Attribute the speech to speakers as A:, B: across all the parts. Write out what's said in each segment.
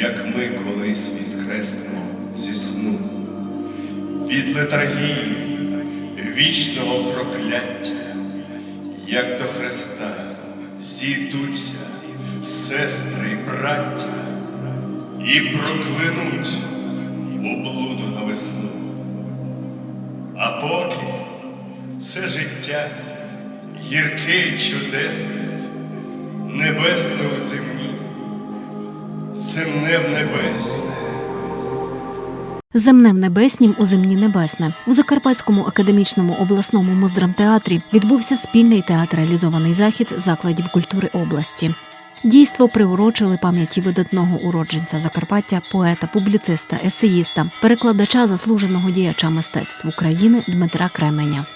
A: як ми колись воскреснемо зі сну, від летаргії вічного прокляття, як до Христа зійдуться сестри і браття і проклянуть облуду на весну. А поки це життя гірке й чудесне, небесне у земні, земне в небесне.
B: Земне в небеснім у земні небесне у Закарпатському академічному обласному муздрамтеатрі відбувся спільний театралізований захід закладів культури області. Дійство приурочили пам'яті видатного уродженця Закарпаття, поета, публіциста, есеїста, перекладача заслуженого діяча мистецтв України Дмитра Кременя.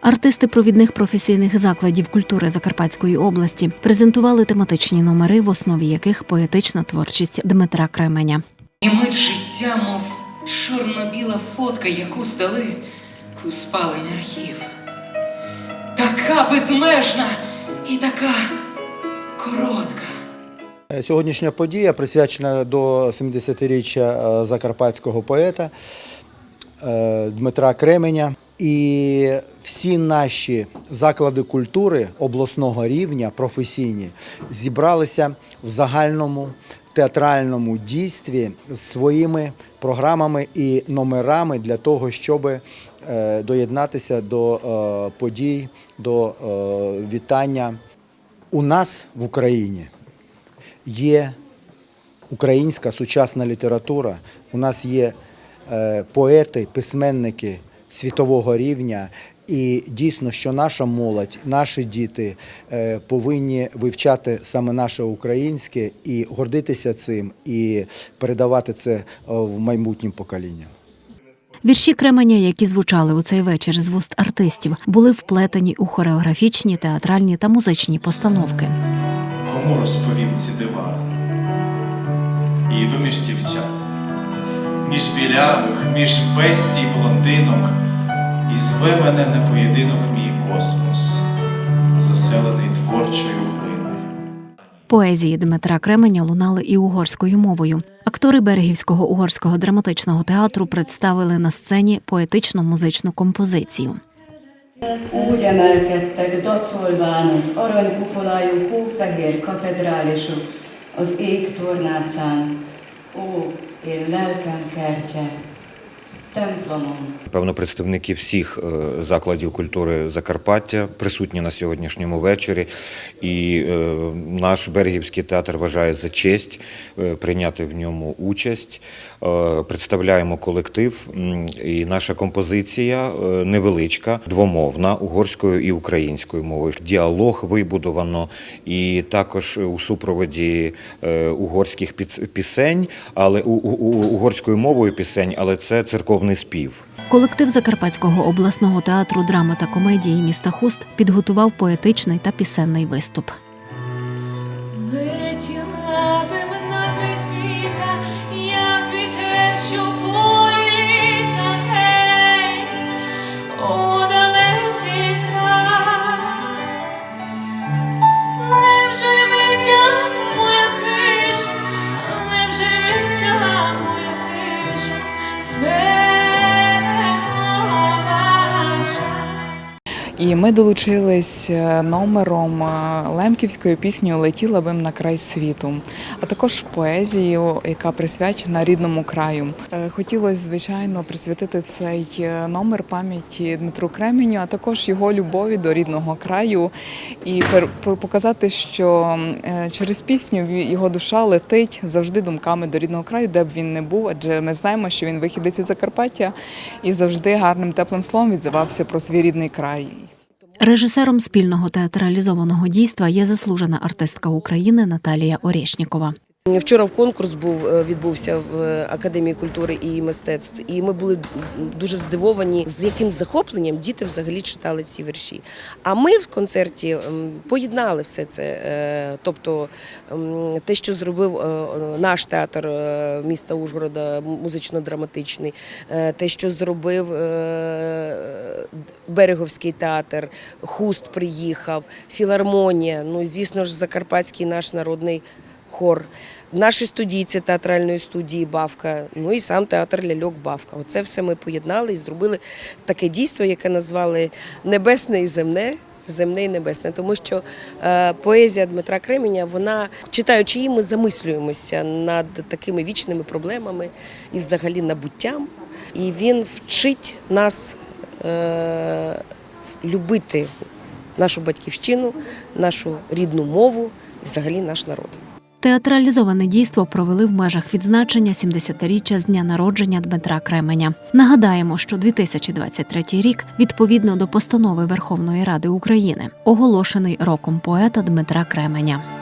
B: Артисти провідних професійних закладів культури Закарпатської області презентували тематичні номери, в основі яких поетична творчість Дмитра Кременя.
C: І мить життя, мов чорно-біла фотка, яку здали у спалений архів. Така безмежна і така коротка.
D: Сьогоднішня подія присвячена до 70-річчя е, закарпатського поета е, Дмитра Кременя. І всі наші заклади культури обласного рівня, професійні, зібралися в загальному театральному дійстві з своїми програмами і номерами для того, щоб е, доєднатися до е, подій, до е, вітання. У нас в Україні є українська сучасна література, у нас є поети, письменники світового рівня. І дійсно, що наша молодь, наші діти е, повинні вивчати саме наше українське і гордитися цим, і передавати це е, в майбутнім поколінням.
B: Вірші Кременя, які звучали у цей вечір з вуст артистів, були вплетені у хореографічні, театральні та музичні постановки.
E: Кому розповім ці дива? І йду між дівчат, між білявих, між бестій блондинок, і зве мене на поєдинок мій космос, заселений творчою глиною.
B: Поезії Дмитра Кременя лунали і угорською мовою. Актори Берегівського угорського драматичного театру представили на сцені поетично-музичну композицію.
F: Úgy emelkedtek dacolván az aranykupolájú hófehér katedrálisok az ég tornácán. Ó, én lelkem templomom.
G: Певно, представники всіх е, закладів культури Закарпаття присутні на сьогоднішньому вечорі. І е, наш Берегівський театр вважає за честь е, прийняти в ньому участь. Представляємо колектив, і наша композиція невеличка, двомовна, угорською і українською мовою. Діалог вибудовано, і також у супроводі угорських пісень, але угорською мовою пісень, але це церковний спів.
B: Колектив Закарпатського обласного театру драми та комедії міста Хуст підготував поетичний та пісенний виступ.
H: І ми долучились е, номером е, лемківською піснею Летіла бим на край світу, а також поезією, яка присвячена рідному краю. Е, Хотілося, звичайно, присвятити цей номер пам'яті Дмитру Кременю, а також його любові до рідного краю, і показати, що через пісню його душа летить завжди думками до рідного краю, де б він не був, адже ми знаємо, що він вихідець із Закарпаття і завжди гарним теплим словом відзивався про свій рідний край.
B: Режисером спільного театралізованого дійства є заслужена артистка України Наталія Орєшнікова.
I: Вчора в конкурс був е, відбувся в Академії культури і мистецтв, і ми були дуже здивовані, з яким захопленням діти взагалі читали ці вірші. А ми в концерті поєднали все це. Е, Тобто те, що зробив е, наш театр е, міста Ужгорода, музично-драматичний, е, те, що зробив е, Береговський театр, Хуст приїхав, філармонія. Ну і звісно ж, Закарпатський наш народний хор. Наші студійці театральної студії Бавка, ну і сам театр Ляльок Бавка. Оце все ми поєднали і зробили таке дійство, яке назвали Небесне і земне. Земне і небесне, тому що е, поезія Дмитра Кременя, вона читаючи її, ми замислюємося над такими вічними проблемами і взагалі набуттям. І він вчить нас е, любити нашу батьківщину, нашу рідну мову і взагалі наш народ.
B: Театралізоване дійство провели в межах відзначення 70-річчя з дня народження Дмитра Кременя. Нагадаємо, що 2023 рік, відповідно до постанови Верховної Ради України, оголошений роком поета Дмитра Кременя.